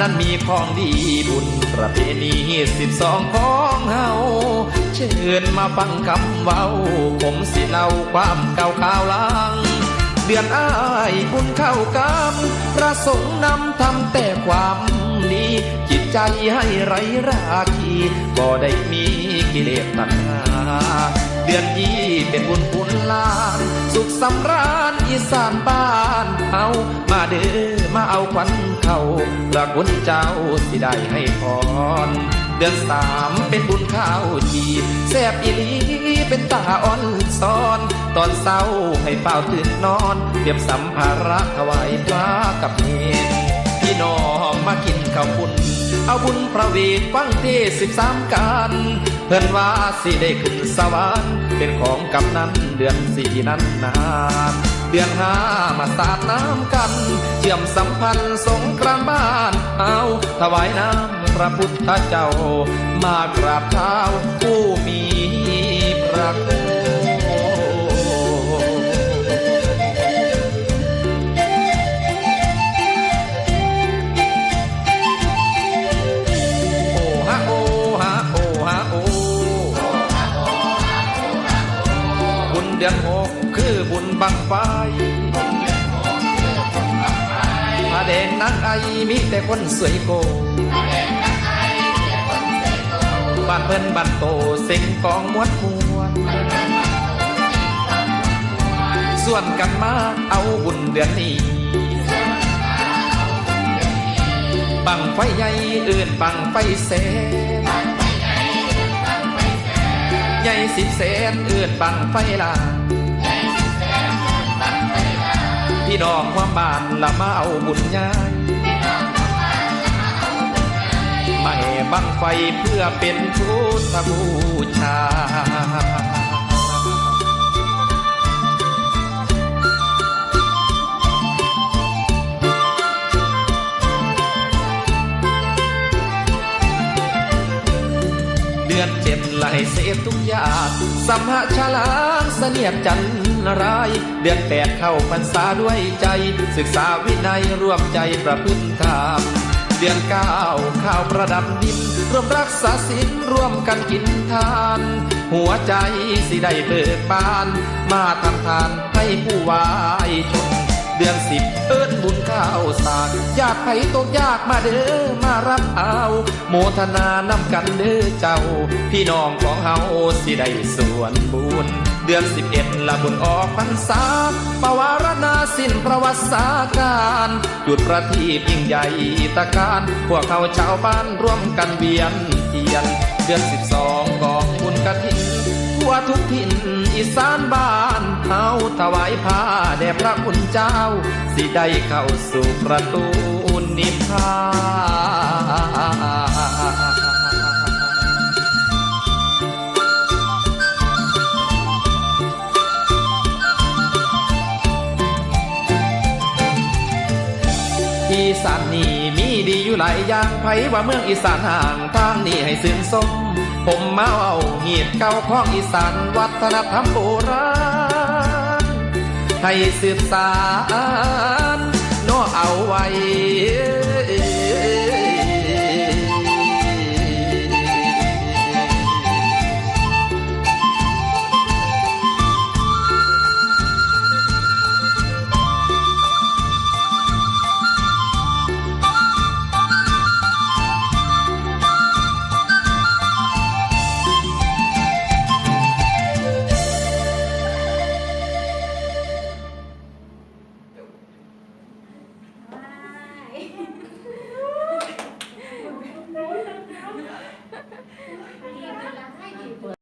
นั้นมีของดีบุญประเพณีสิบสองของเฮาเชิญมาฟังคำเว้า ผมสิเล่าความเก่าข่าวลัง เดือนอ้ายบุญเข้ากำประสงค์นำทำแต่ความดี ใจให้ไรราคีบ่ได้มีกิเลสตัณหาเดือนยี่เป็นบุญปุนลาน สุขสำราญอีสานบ้านเฮามาเด้อมาเอาขวัญเขาพระคุณเจ้าสิได้ให้พรเดือนสามเป็นบุญข้าวจีแซบอีลีเป็นตาอ่อนซ้อน ตอนเศร้าให้เฝ้าตื่นนอนเตรียมสัมภาระถวายพระกับเนรพี่น้องมากินข้าวปุ้น เอาบุญประวทฟังเทศสิบสามกันเพื่อนว่าสิได้ขึ้นสวรรค์เป็นของกำนั้นเดือนสี่นั้นนานเดือนห้ามาสาดน้ำกัน เชื่อมสัมพันธ์สงกรานต์บ้าน เอาถวายน้ำพระพุทธเจ้า มากราบเท้าผู้มีพระคุณ บังไฟผาแดงนางไอมีแต่คนสวยโกบ้านเพิ่นบ้านโตเซ็งกองมวดมวลส่วนกันมาเอาบุญเดือนนี้บังไฟใหญ่เอื่นบังไฟแสนใหญ่สิบแสนเอื่นบังไฟลา พี่น้องความบ้านละมาเอาบุญใหญ่ไม่บังไฟเพื่อเป็นพุทธบูชาเดือนเจ็ดไหลเสพทุกอย่างสัมหะฉลางเสนียดจันน ราย เดือนแปดเข้าพรรษาด้วยใจ ศึกษาวินัยร่วมใจประพฤติธรรมเดือนเก้าข้าวประดับดินร่วมรักษาศีลร่วมกันกินทาน หัวใจสิได้เบิกบาน มาทำทานให้ผู้วายชน เดือนสิบเอิ้นบุญข้าวสากอยากไผตกยากมาเด้อมารับเอา โมทนานำกันเด้อเจ้า พี่น้องของเฮาสิได้ส่วนบุญ เดือนสิบเอ็ดละบุญออกพรรษาปวารณาสิ้นประวัติศาสการจุดประทีปยิ่งใหญ่ตะการ พวกเขาชาวบ้านร่วมกันเวียนเทียน เดือนสิบสองกองบุญกระถินทั่วทุกถิ่นอีสานบ้านเฮาถวายผ้าแด่พระคุณเจ้า สิได้เข้าสู่ประตูนิพพาน อีสานนี่มีดีอยู่หลายอย่างไผว่าเมืองอีสานห่างทางนี่ให้สื่นสม ผมมาเอาเหียดเก่าของอีสานวัฒนธรรมโบราณให้สืบสานน้อเอาไว้ Di belakang.